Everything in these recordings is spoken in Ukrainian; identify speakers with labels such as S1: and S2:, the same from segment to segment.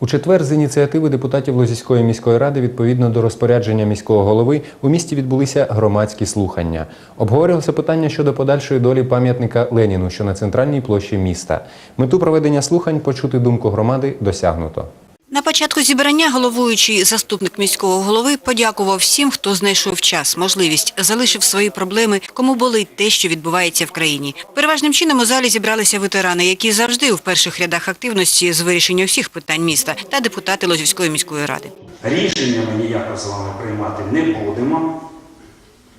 S1: У четвер з ініціативи депутатів Лозівської міської ради відповідно до розпорядження міського голови у місті відбулися громадські слухання. Обговорювалося питання щодо подальшої долі пам'ятника Леніну, що на центральній площі міста. Мету проведення слухань почути думку громади досягнуто.
S2: На початку зібрання головуючий заступник міського голови подякував всім, хто знайшов час, можливість, залишив свої проблеми, кому болить те, що відбувається в країні. Переважним чином у залі зібралися ветерани, які завжди у перших рядах активності з вирішення всіх питань міста, та депутати Лозівської міської ради.
S3: Рішення ми ніяко з вами приймати не будемо.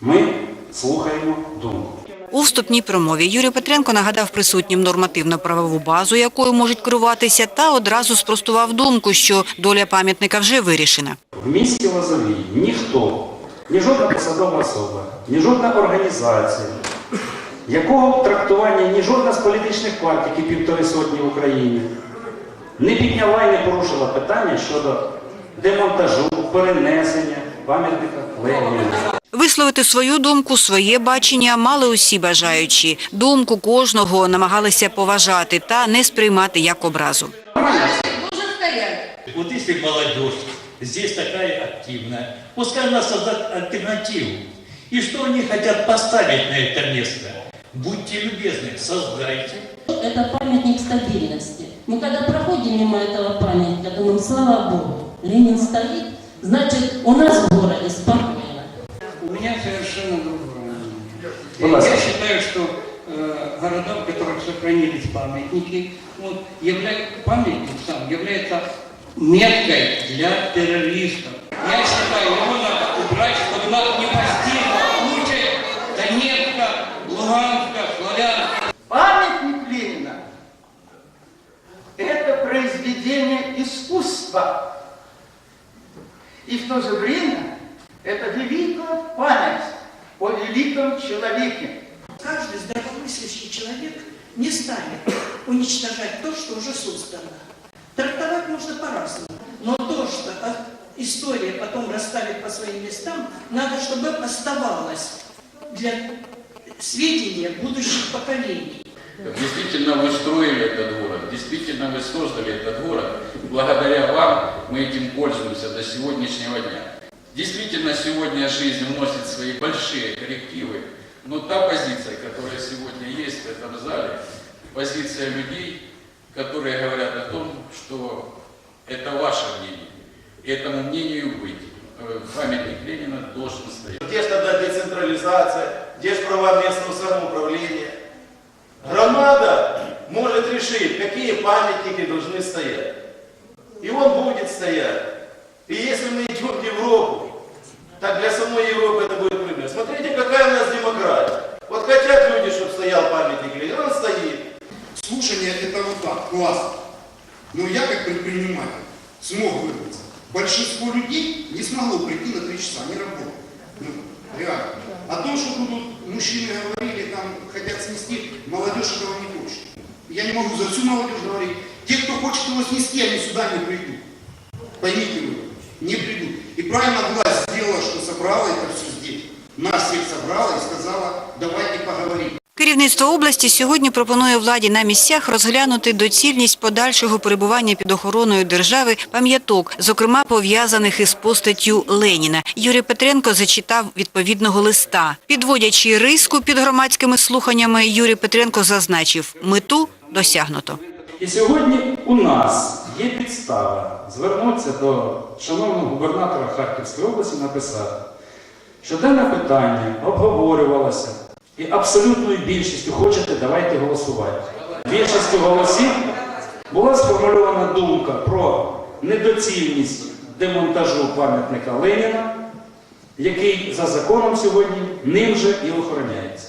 S3: Ми слухаємо думку.
S2: У вступній промові Юрій Петренко нагадав присутнім нормативно-правову базу, якою можуть керуватися, та одразу спростував думку, що доля пам'ятника вже вирішена.
S3: В місті Лозовій ніхто, ні жодна посадова особа, ні жодна організація, якого трактування ні жодна з політичних партій, які півтори сотні в Україні, не підняла і не порушила питання щодо демонтажу, перенесення пам'ятника Леніна.
S2: Висловити свою думку, своє бачення мали усі бажаючі. Думку кожного намагалися поважати та не сприймати як образу.
S4: Должен стоять.
S5: Вот если молодежь здесь такая активная, пускай она создаст альтернативу. И что они хотят поставить на это место? Будьте любезны, создайте.
S6: Это памятник стабильности. Мы когда проходим мимо этого памятника, думаем, слава Богу, Ленин стоит, значит, у нас в городе спокойно.
S7: У меня совершенно другое мнение. Я считаю, что э, города, в которых сохранились памятники, вот, явля- памятник сам является меткой для террористов. Я считаю, его надо убрать, чтобы нас не постигла участь Донецка, Луганска, Славянска.
S8: Памятник Ленина – это произведение искусства. И в то же время это великая память о великом человеке.
S9: Каждый здравомыслящий человек не станет уничтожать то, что уже создано. Трактовать можно по-разному, но то, что э, история потом расставит по своим местам, надо, чтобы оставалось для сведения будущих поколений.
S10: Действительно вы строили этот город, действительно вы создали этот город. Благодаря вам мы этим пользуемся до сегодняшнего дня. Действительно, сегодня жизнь вносит свои большие коррективы, но та позиция, которая сегодня есть в этом зале, позиция людей, которые говорят о том, что это ваше мнение, этому мнению быть. Э, Памятник Ленина должен стоять.
S11: Где же тогда децентрализация, где же права местного самоуправления? Громада может решить, какие памятники должны стоять. И он будет стоять. И если мы в Европу, так для самой Европы это будет пример. Смотрите, какая у нас демократия. Вот хотят люди, чтобы стоял памятник Ленину, он стоит.
S12: Слушание это вот так, классно. Но я как предприниматель смог вырваться. Большинство людей не смогло прийти на три часа, не работают. Ну, реально. О том, что будут мужчины говорили, там хотят снести, молодежь этого не хочет. Я не могу за всю молодежь говорить. Те, кто хочет его снести, они сюда не придут. Поймите вы, не придут. И правильно власть сделала, что собрала это все здесь. Нас всех собрала и сказала, давайте поговорим.
S2: Керівництво області сьогодні пропонує владі на місцях розглянути доцільність подальшого перебування під охороною держави пам'яток, зокрема пов'язаних із постаттю Леніна. Юрій Петренко зачитав відповідного листа. Підводячи риску під громадськими слуханнями, Юрій Петренко зазначив, мету досягнуто.
S3: І сьогодні у нас є підстава звернутися до шановного губернатора Харківської області і написати, що дане питання обговорювалося і абсолютною більшістю хочете, давайте голосувати. Більшістю голосів була сформульована думка про недоцільність демонтажу пам'ятника Леніна, який за законом сьогодні ним же і охороняється.